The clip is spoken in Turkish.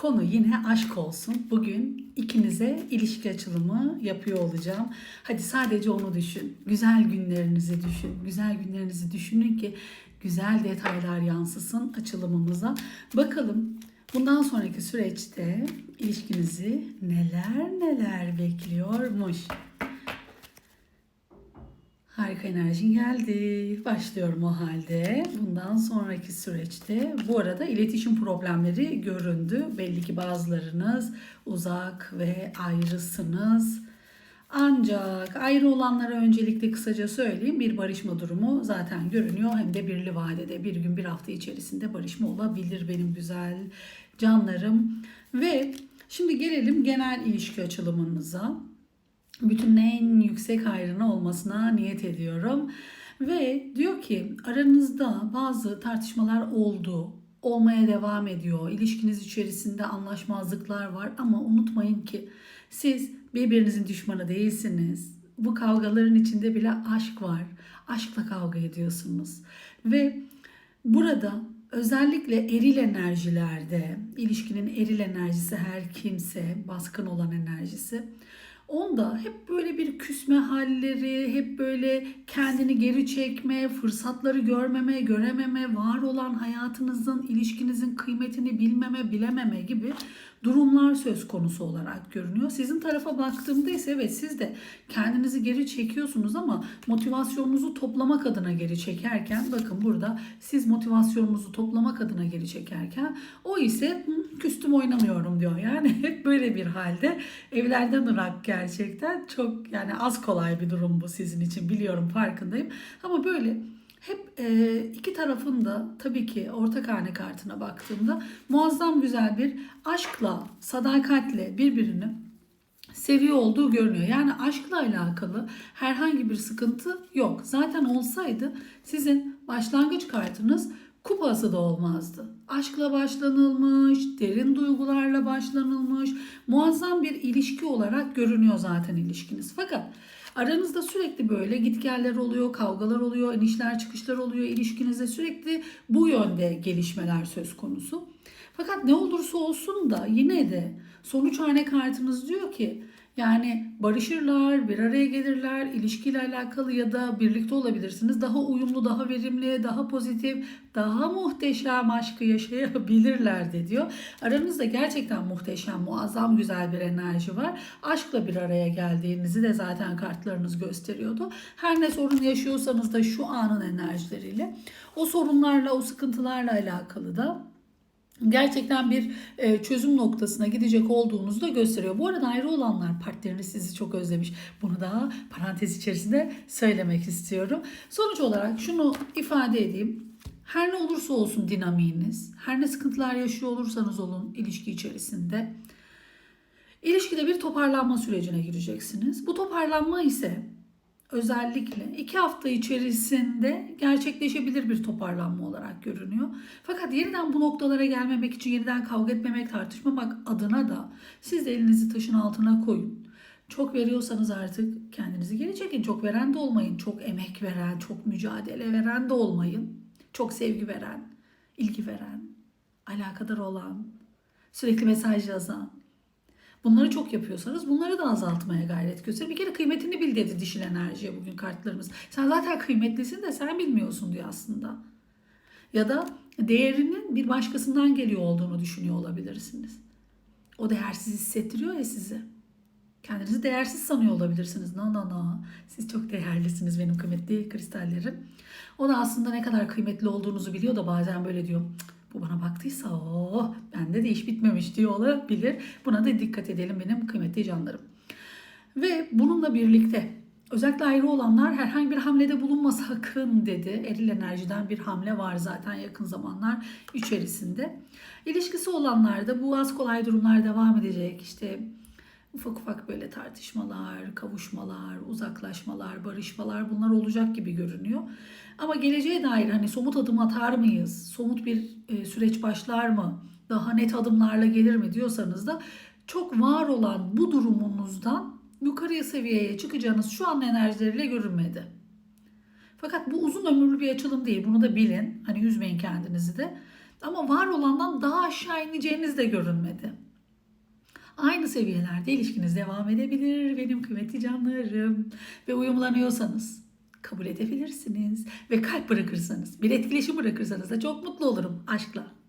Konu yine aşk olsun. Bugün ikinize ilişki açılımı yapıyor olacağım. Hadi sadece onu düşün. Güzel günlerinizi düşün. Güzel günlerinizi düşünün ki güzel detaylar yansısın açılımımıza. Bakalım bundan sonraki süreçte ilişkinizi neler neler bekliyormuş. Harika enerjin geldi. Başlıyorum o halde. Bundan sonraki süreçte bu arada iletişim problemleri göründü. Belli ki bazılarınız uzak ve ayrısınız. Ancak ayrı olanlara öncelikle kısaca söyleyeyim bir barışma durumu zaten görünüyor. Hem de birli vadede bir gün bir hafta içerisinde barışma olabilir benim güzel canlarım. Ve şimdi gelelim genel ilişki açılımınıza bütün en yüksek hayrına olmasına niyet ediyorum. Ve diyor ki aranızda bazı tartışmalar oldu, olmaya devam ediyor. İlişkiniz içerisinde anlaşmazlıklar var ama unutmayın ki siz birbirinizin düşmanı değilsiniz. Bu kavgaların içinde bile aşk var. Aşkla kavga ediyorsunuz. Ve burada özellikle eril enerjilerde, ilişkinin eril enerjisi her kimse, baskın olan enerjisi Onda hep böyle bir küsme halleri, hep böyle kendini geri çekme, fırsatları görmeme, görememe, var olan hayatınızın, ilişkinizin kıymetini bilmeme, bilememe gibi durumlar söz konusu olarak görünüyor. Sizin tarafa baktığımda ise evet siz de kendinizi geri çekiyorsunuz ama motivasyonunuzu toplamak adına geri çekerken bakın burada siz motivasyonunuzu toplamak adına geri çekerken o ise "Hı, küstüm oynamıyorum diyor. Yani hep böyle bir halde evlerden ırak gerçekten çok yani az kolay bir durum bu sizin için biliyorum farkındayım. Ama böyle hep e, iki tarafın da tabii ki ortak hane kartına baktığımda muazzam güzel bir aşkla, sadakatle birbirini seviyor olduğu görünüyor. Yani aşkla alakalı herhangi bir sıkıntı yok. Zaten olsaydı sizin başlangıç kartınız kupası da olmazdı. Aşkla başlanılmış, derin duygularla başlanılmış, muazzam bir ilişki olarak görünüyor zaten ilişkiniz. Fakat aranızda sürekli böyle gitgeller oluyor, kavgalar oluyor, inişler çıkışlar oluyor. İlişkinizde sürekli bu yönde gelişmeler söz konusu. Fakat ne olursa olsun da yine de sonuç hane kartınız diyor ki yani barışırlar, bir araya gelirler, ilişkiyle alakalı ya da birlikte olabilirsiniz. Daha uyumlu, daha verimli, daha pozitif, daha muhteşem aşkı yaşayabilirler de diyor. Aranızda gerçekten muhteşem, muazzam güzel bir enerji var. Aşkla bir araya geldiğinizi de zaten kartlarınız gösteriyordu. Her ne sorun yaşıyorsanız da şu anın enerjileriyle o sorunlarla, o sıkıntılarla alakalı da gerçekten bir e, çözüm noktasına gidecek olduğunuzu da gösteriyor. Bu arada ayrı olanlar partneriniz sizi çok özlemiş. Bunu da parantez içerisinde söylemek istiyorum. Sonuç olarak şunu ifade edeyim. Her ne olursa olsun dinamiğiniz, her ne sıkıntılar yaşıyor olursanız olun ilişki içerisinde ilişkide bir toparlanma sürecine gireceksiniz. Bu toparlanma ise özellikle iki hafta içerisinde gerçekleşebilir bir toparlanma olarak görünüyor. Fakat yeniden bu noktalara gelmemek için yeniden kavga etmemek, tartışmamak adına da siz de elinizi taşın altına koyun. Çok veriyorsanız artık kendinizi geri çekin. Çok veren de olmayın. Çok emek veren, çok mücadele veren de olmayın. Çok sevgi veren, ilgi veren, alakadar olan, sürekli mesaj yazan, Bunları çok yapıyorsanız bunları da azaltmaya gayret gösterin. Bir kere kıymetini bil dedi dişil enerjiye bugün kartlarımız. Sen zaten kıymetlisin de sen bilmiyorsun diyor aslında. Ya da değerinin bir başkasından geliyor olduğunu düşünüyor olabilirsiniz. O değersiz hissettiriyor ya sizi. Kendinizi değersiz sanıyor olabilirsiniz. No no no. Siz çok değerlisiniz benim kıymetli kristallerim. O da aslında ne kadar kıymetli olduğunuzu biliyor da bazen böyle diyor. "Cık, bu bana baktıysa oh bende de iş bitmemiş diyor olabilir. Buna da dikkat edelim benim kıymetli canlarım. Ve bununla birlikte özellikle ayrı olanlar herhangi bir hamlede bulunma sakın dedi. Eril enerjiden bir hamle var zaten yakın zamanlar içerisinde. İlişkisi olanlarda bu az kolay durumlar devam edecek. İşte ufak ufak böyle tartışmalar, kavuşmalar, uzaklaşmalar, barışmalar bunlar olacak gibi görünüyor. Ama geleceğe dair hani somut adım atar mıyız? Somut bir e, süreç başlar mı? Daha net adımlarla gelir mi diyorsanız da çok var olan bu durumunuzdan yukarıya seviyeye çıkacağınız şu an enerjileriyle görünmedi. Fakat bu uzun ömürlü bir açılım değil. Bunu da bilin. Hani üzmeyin kendinizi de. Ama var olandan daha aşağı ineceğiniz de görünmedi. Aynı seviyelerde ilişkiniz devam edebilir benim kıymetli canlarım. Ve uyumlanıyorsanız kabul edebilirsiniz. Ve kalp bırakırsanız, bir etkileşim bırakırsanız da çok mutlu olurum aşkla.